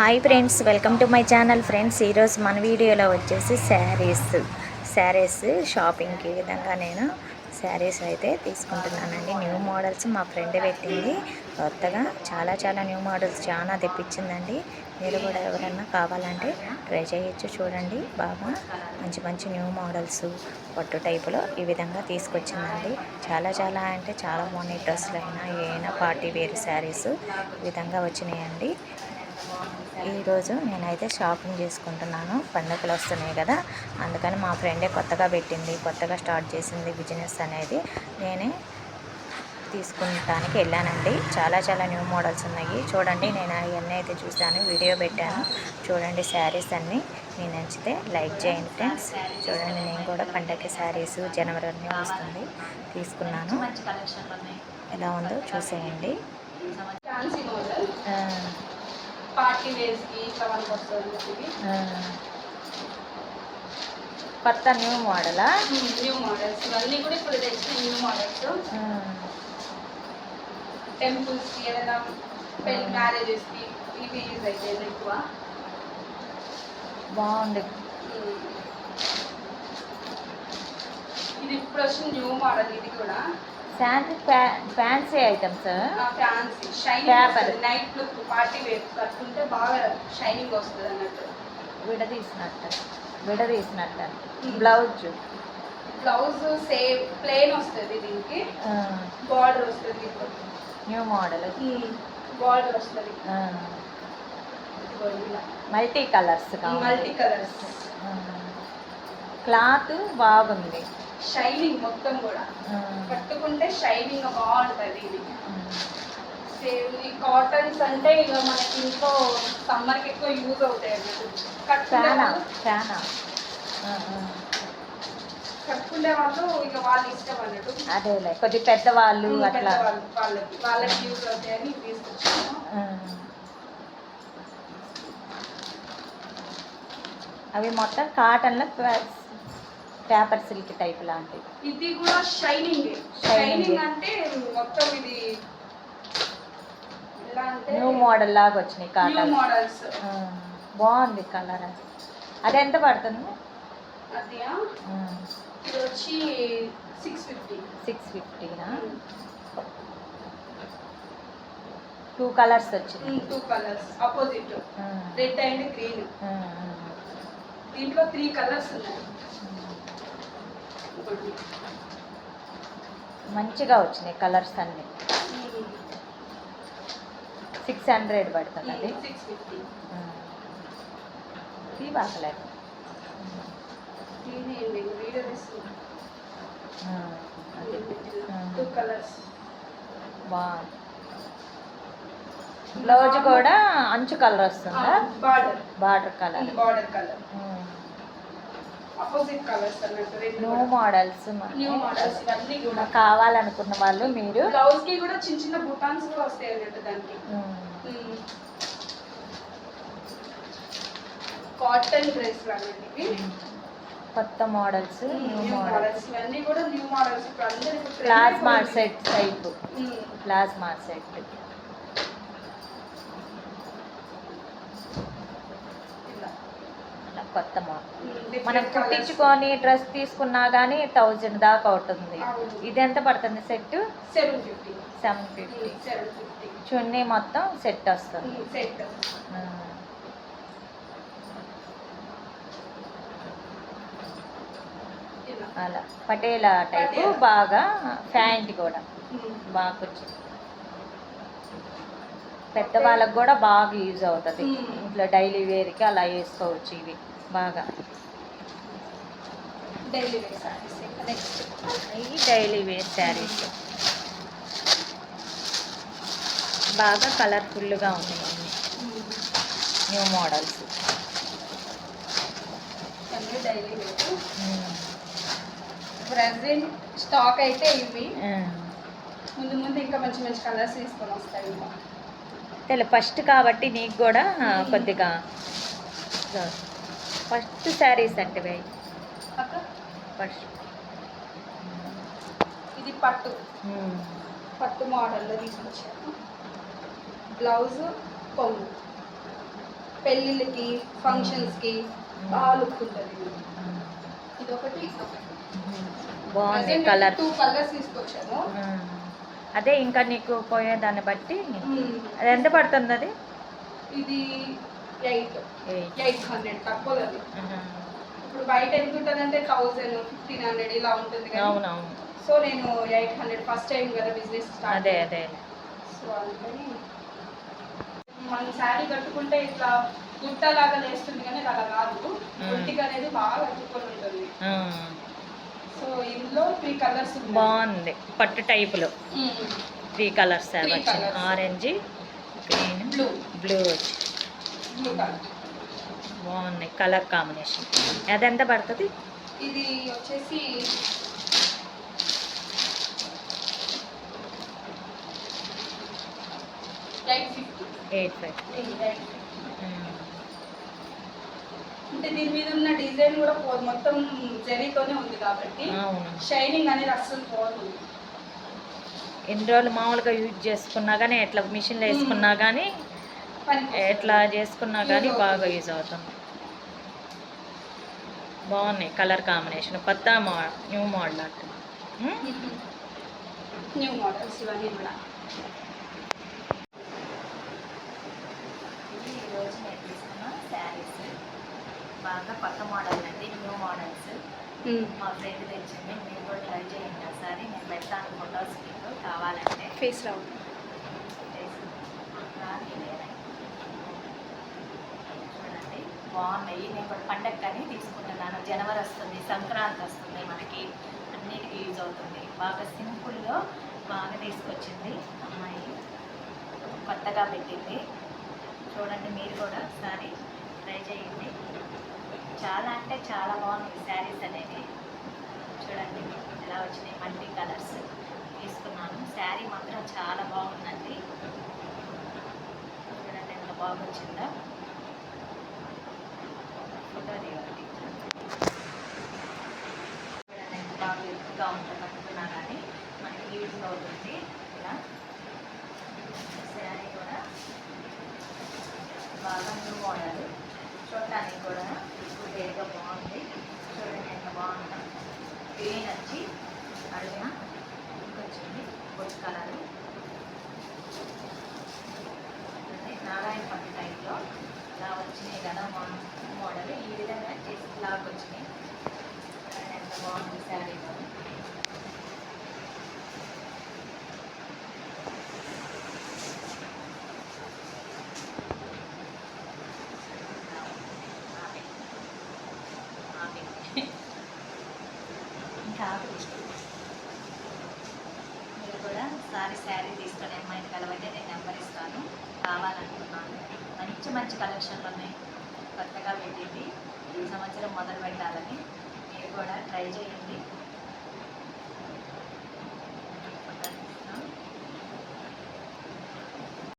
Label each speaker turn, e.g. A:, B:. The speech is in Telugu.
A: Hi friends welcome to my channel friends. ఈరోజు మన వీడియోలో వచ్చేసి శారీస్ శారీస్ షాపింగ్కి ఈ విధంగా నేను శారీస్ అయితే తీసుకుంటున్నానండి. న్యూ మోడల్స్ మా ఫ్రెండ్ పెట్టింది. కొత్తగా చాలా చాలా న్యూ మోడల్స్ చాలా తెప్పించిందండి. మీరు కూడా ఎవరైనా కావాలంటే ట్రై చేయొచ్చు చూడండి. బాగా మంచి మంచి న్యూ మోడల్స్ పట్టు టైపులో ఈ విధంగా తీసుకొచ్చిందండి. చాలా చాలా అంటే చాలా బాగున్నాయి. డ్రెస్సులు అయినా ఏమైనా పార్టీ వేర్ శారీస్ ఈ విధంగా వచ్చినాయండి. ఈరోజు నేనైతే షాపింగ్ చేసుకుంటున్నాను. పండుగలు వస్తున్నాయి కదా అందుకని మా ఫ్రెండే కొత్తగా పెట్టింది కొత్తగా స్టార్ట్ చేసింది బిజినెస్ అనేది. నేనే తీసుకుంటానికి వెళ్ళానండి. చాలా చాలా న్యూ మోడల్స్ ఉన్నాయి. చూడండి నేను అవన్నీ అయితే చూశాను వీడియో పెట్టాను. చూడండి శారీస్ అన్నీ. మీ నచ్చితే లైక్ చేయండి ఫ్రెండ్స్. చూడండి నేను కూడా పండగకి శారీస్ జనవరి అన్నీ వస్తుంది. తీసుకున్నాను. ఎలా ఉందో చూసేయండి.
B: పార్టీ వేర్స్కి ఇట్లా మనకు వస్తుంది.
A: కొత్త న్యూ మోడలా?
B: New models. ఇవన్నీ కూడా ఇప్పుడు తెచ్చిన న్యూ మోడల్స్.
A: ఆ,
B: టెంపుల్స్కి ఏదైనా పెళ్ళి మ్యారేజెస్కి ఇవి యూజ్ అయితే ఎక్కువ.
A: బాగుంది.
B: ఇది ఇప్పుడు వచ్చిన న్యూ మోడల్ ఇది కూడా.
A: Shanti fancy items.
B: Shining night look party wear కట్టుకుంటే బాగా షైనింగ్ వస్తుంది అన్నట్టు.
A: విడదీసినట్టు. విడదీసినట్టు. బ్లౌజ్.
B: బ్లౌజ్ సేమ్ ప్లెయిన్ వస్తుంది దీనికి. బార్డర్ వస్తుంది
A: న్యూ మోడల్.
B: బార్డర్ వస్తుంది.
A: Multi colours
B: multi colours.
A: Cloth బాగుంది.
B: షైనింగ్ మొత్తం కూడా.
A: ఆ,
B: కట్టుకుంటే షైనింగ్ బాగుంటుంది ఇది. సేమ్ ఈ కాటన్స్ అంటే ఇక మనకి ఇంట్లో సమ్మర్కి ఎక్కువ యూజ్ అవుతాయి అన్నట్టు కట్టుకునే వాళ్ళు ఇక వాళ్ళ ఇష్టం అన్నట్టు.
A: అదేలే కొద్ది పెద్దవాళ్ళు అట్లా.
B: వాళ్ళకి వాళ్ళకి యూజ్ అవుతాయని తీసుకొచ్చాను.
A: అవి మొత్తం కాటన్లో పేపర్ సిల్క్ టైప్ లాంటివి
B: ఇది కూడా షైనింగ్. షైనింగ్. అంటే మొత్తం ఇది
A: న్యూ మోడల్ లాగా వచ్చినాయి
B: న్యూ
A: కాటన్
B: మోడల్స్.
A: బాగుంది కలర్ అది అది ఎంత పడుతుంది?
B: వచ్చి సిక్స్ ఫిఫ్టీ
A: సిక్స్ ఫిఫ్టీనా టూ కలర్స్ వచ్చినాయి.
B: Two colours opposite red and green దీంట్లో త్రీ కలర్స్ ఉన్నాయి.
A: మంచిగా వచ్చినాయి కలర్స్ అన్ని. సిక్స్ హండ్రెడ్ పడుతుంది అది. బాగలేదు బ్లౌజ్ కూడా అంచు కలర్ వస్తుందా?
B: Border
A: border colour
B: border colour opposite colours అన్నట్టు
A: న్యూ మోడల్స్
B: న్యూ మోడల్స్ ఇవన్నీ కూడా.
A: కావాలనుకున్న వాళ్ళు మీరు
B: బ్లౌజ్కి కూడా చిన్న చిన్న బుటాన్స్ కూడా వస్తాయి అన్నట్టు దానికి. కాటన్ డ్రెస్ అన్నట్టు
A: కొత్త మోడల్స్ న్యూ మోడల్స్
B: ఇవన్నీ కూడా new models
A: plasma. Set type. Plasma set
B: ఇలా.
A: అలా కొత్త మోడల్ మనం. కుట్టించుకొని డ్రెస్ తీసుకున్నా కానీ థౌజండ్ దాకా అవుతుంది. ఇది ఎంత పడుతుంది సెట్
B: 750.
A: Seven fifty
B: 750.
A: చున్నీ మొత్తం సెట్ వస్తుంది. ఆ.
B: ఇలా.
A: అలా పటేలా టైపు. బాగా ప్యాంట్ కూడా. బాగా వచ్చింది పెద్దవాళ్ళకి కూడా బాగా యూజ్ అవుతుంది. ఇంట్లో డైలీ వేర్కి అలా వేసుకోవచ్చు ఇవి బాగా.
B: డైలీ వేర్ సారీస్ నెక్స్ట్
A: ఇవి డైలీ వేర్ శారీస్ బాగా కలర్ఫుల్గా ఉన్నాయి new models
B: daily wear present stock అయితే ఇవి. ముందు ముందు ఇంకా మంచి మంచి కలర్స్ తీసుకొని వస్తాయి ఇంకా.
A: తెలు ఫస్ట్ కాబట్టి నీకు కూడా కొద్దిగా ఫస్ట్ శారీస్ అంటే ఫస్ట్.
B: ఇది పట్టు. పట్టు మోడల్లో తీసుకొచ్చాను. బ్లౌజ్ కొంగు పెళ్ళిళ్ళకి ఫంక్షన్స్కి బాగా లుక్ ఉంటుంది ఇది. ఒకటి
A: బాగుంది కలర్.
B: టూ కలర్స్ తీసుకొచ్చాము
A: అదే ఇంకా నీకు పోయేదాన్ని బట్టి
B: మ్మ్.
A: అది ఎంత పడుతుంది అది?
B: ఇది ఎయిట్.
A: ఎయిట్.
B: హండ్రెడ్ తక్కువ అది ఇప్పుడు బయట ఎంత ఉంటుంది అంటే థౌసండ్ ఫిఫ్టీన్ హండ్రెడ్ ఇలా ఉంటుంది కదా. సో నేను ఎయిట్ హండ్రెడ్ ఫస్ట్ టైం కదా బిజినెస్ స్టార్ట్
A: అదే అదే.
B: సో అందుకని మనం శారీ కట్టుకుంటే ఇట్లా గుట్టలాగా లేస్తుంది కానీ అలా కాదు. గుట్టికి అనేది బాగా కట్టుకొని ఉంటుంది. సో ఇందులో త్రీ కలర్స్
A: బాగుంది. పట్టు టైపులో. Three colours. Orange green
B: blue
A: blue
B: blue colour
A: బాగున్నాయి. కలర్ కాంబినేషన్ అది ఎంత పడుతుంది?
B: ఇది వచ్చేసి ఎయిట్
A: ఫైవ్.
B: అంటే దీని మీద ఉన్న డిజైన్ కూడా పో- మొత్తం జరీతోనే ఉంది కాబట్టి షైనింగ్ అనేది అస్సలు పోదు.
A: ఎన్ని రోజులు మామూలుగా యూజ్ చేసుకున్నా కానీ ఎట్లా మిషన్లో వేసుకున్నా కానీ ఎట్లా చేసుకున్నా కానీ బాగా యూజ్ అవుతుంది బాగున్నాయి కలర్ కాంబినేషన్ కొత్త మో న్యూ మోడల్ అట్టు
B: న్యూ మోడల్స్ ఇవన్నీ కూడా.
A: ఇది ఈరోజు నేను తీసుకున్న శారీస్ బాగా కొత్త మోడల్ అండి న్యూ మోడల్స్ మా ఫ్రెండ్ తెచ్చింది. మీరు కూడా ట్రై చేయండి ఒకసారి. నేను పెడతాను ఫొటోస్ మీకు కావాలంటే.
B: ఫేస్ రౌండ్
A: బాగున్నాయి. నేను కూడా పండగకని తీసుకుంటున్నాను. జనవరి వస్తుంది సంక్రాంతి వస్తుంది మనకి. అన్నిటికీ యూజ్ అవుతుంది. బాగా సింపుల్లో బాగా తీసుకొచ్చింది అమ్మాయి. కొత్తగా పెట్టింది. చూడండి మీరు కూడా ఒకసారి ట్రై చేయండి. చాలా అంటే చాలా బాగున్నాయి శారీస్ అనేవి. చూడండి ఎలా వచ్చినాయి. మల్టీ కలర్స్ తీసుకున్నాను. శారీ మాత్రం చాలా బాగుందండి. చూడండి ఎంత బాగా బాగా ఎత్తుగా ఉంటుంది అనుకున్నా కానీ మనకి యూజ్ అవుతుంది ఇలా శారీ కూడా బాగా న్యూ మోడల్ చూడటానికి కూడా ఇప్పుడు వేరుగా బాగుంది. చూడండి ఎంత బాగుందో గ్రీన్ వచ్చి అడుగున ఇంకొచ్చింది బొట్టు కలరు చూడండి, నారాయణ పట్టు టైప్లో ఇలా వచ్చినాయి కదా మా మోడల్ ఈ విధంగా చేసి లాగా వచ్చినాయి చూడండి ఎంత బాగుంది శారీలో ఆపే. ఆపే. ఇంకా ఆపే. మీరు కూడా సారీ శారీ తీసుకొని అమ్మాయిని కలవండి నేను నెంబర్ ఇస్తాను రావాలనుకున్నాను మంచి మంచి కలెక్షన్లు ఉన్నాయి. కొత్తగా పెట్టింది. ఈ సంవత్సరం మొదలు పెట్టాలని మీరు కూడా ట్రై చేయండి.